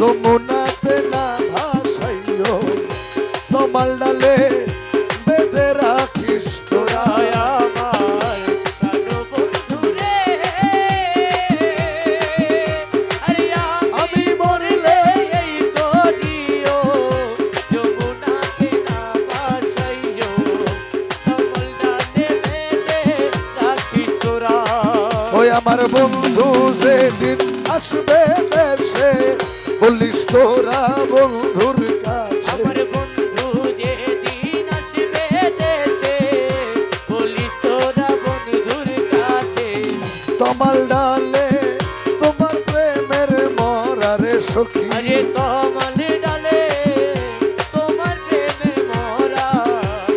যমুনাতে না ভাসাইও তোমার ডালে বেঁধে রাখিস তোরা আমার প্রাণ বন্ধুরে আরে আমি মরিলে এই করিও যমুনাকে না ভাসাইও কমল ডালে বেঁধে রাখিস তোরা ওই আমার বন্ধু যেদিন আসবে দেশে বলিস তোরা বন্ধুর কাছে। আমার বন্ধু যেদিন আসবে দেশে বলিস তোরা বন্ধুর কাছে। তোমার ডালে তোমার প্রেমের মরারে সখী। আরে কমল ডালে তোমার প্রেমে মরা।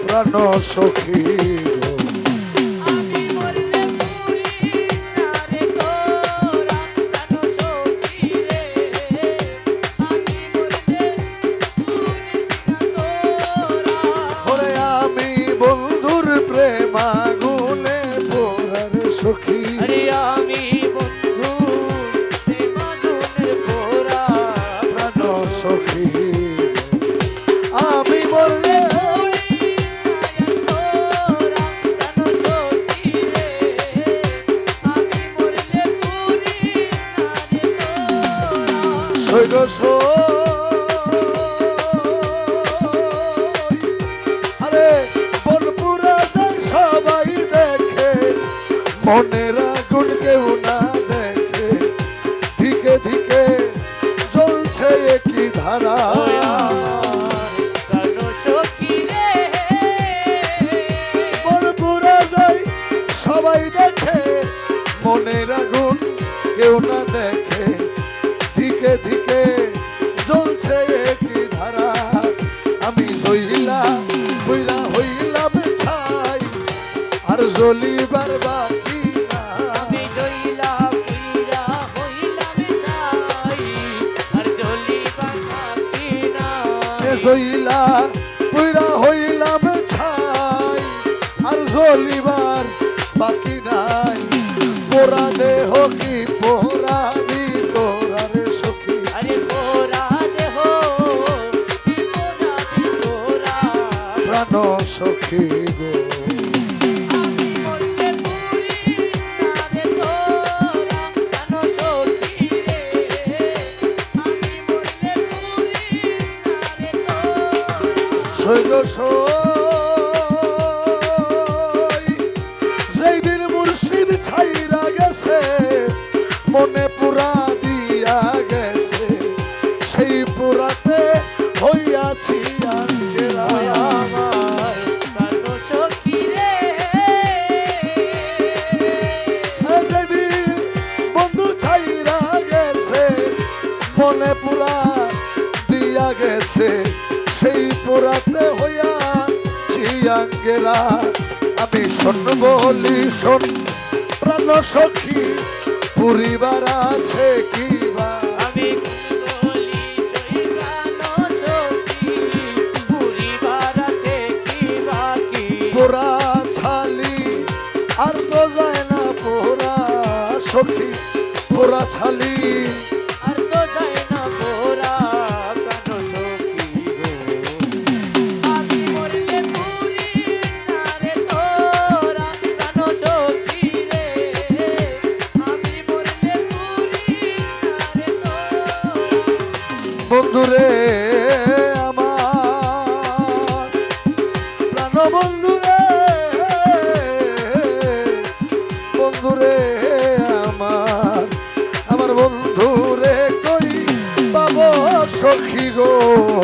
প্রাণ সখী। সখী। আরে আমি বন্ধু প্রেমাগুনের পোরা প্রাণ? সখী? আমি বললে সৈর আরে মনের আগুন কেউ না দেখে। দিকে দিকে চলছে কি ধারা। সবাই দেখে। মনের আগুন কেউ না দেখে। দিকে দিকে জ্বলছে কি ধারা। আমি জইলা বইলা হইলাম ছাই আর জ্বলিবার বাকি জইলা বইরা হইলাম ছাই। আর জলিবার বাকি নাই। পোরা দেহ কি পোরা সখী গো। শৈল যেই দিন মুর্শিদ ছাইরা গেছে, মনে পুরা দিয়া গেছে। সেই পুরাতে হইয়াছি গেছে, মনে পুরা দিয়া গেছে। সেই পুরাতে হইয়া চিয়াঙ্গেরা আমি শোন বলি শোন প্রাণ সখী পরিবার আছে কি বা? আমি পোড়া ছালি আর তো যায় না পোড়া সখী। পোড়া ছালি গো।